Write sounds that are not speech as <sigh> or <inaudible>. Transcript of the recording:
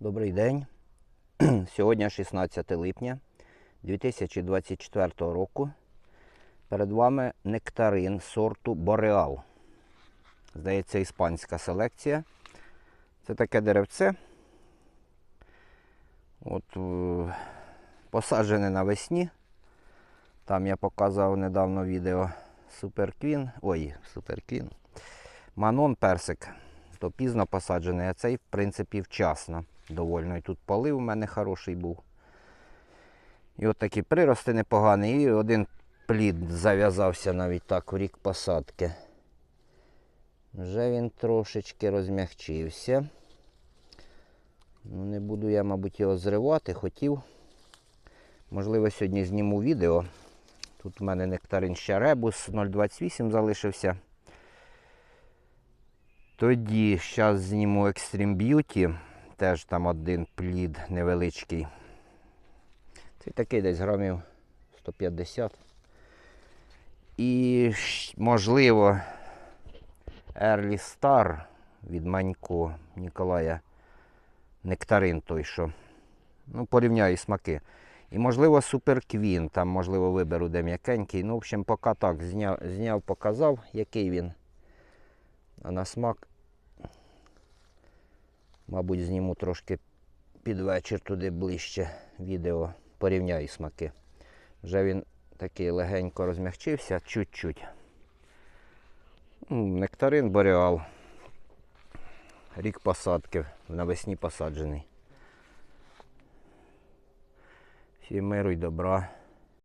Добрий день. <clears throat> Сьогодні 16 липня 2024 року. Перед вами нектарин сорту Бореал. Здається, іспанська селекція. Це таке деревце. От, е, посаджене навесні. Там я показав недавно відео Суперквін. Ой, Суперквін. Манон персик. То пізно посаджений, а цей, в принципі, вчасно. Довольно. І тут полив у мене хороший був. І от такі прирости непогані. І один плід зав'язався навіть так у рік посадки. Вже він трошечки розмягчився. Ну, не буду я, мабуть, його зривати. Хотів. Можливо, сьогодні зніму відео. Тут у мене нектарин ще ребус 0,28 залишився. Тоді зараз зніму Extreme Beauty. Теж там один плід невеличкий. Це такий десь грамів 150. І можливо Early Star від Манько Ніколая. Нектарин той, що. Ну, порівняю смаки. І, можливо, Queen, там, можливо, виберу де м'якенький. Ну, в общем, поки так зняв, зняв, показав, який він. А на смак, мабуть, зніму трошки під вечір туди ближче відео. Порівняю смаки. Вже він такий легенько розмягчився, чуть-чуть. Нектарин Бореал. Рік посадки, навесні посаджений. Всім миру й добра.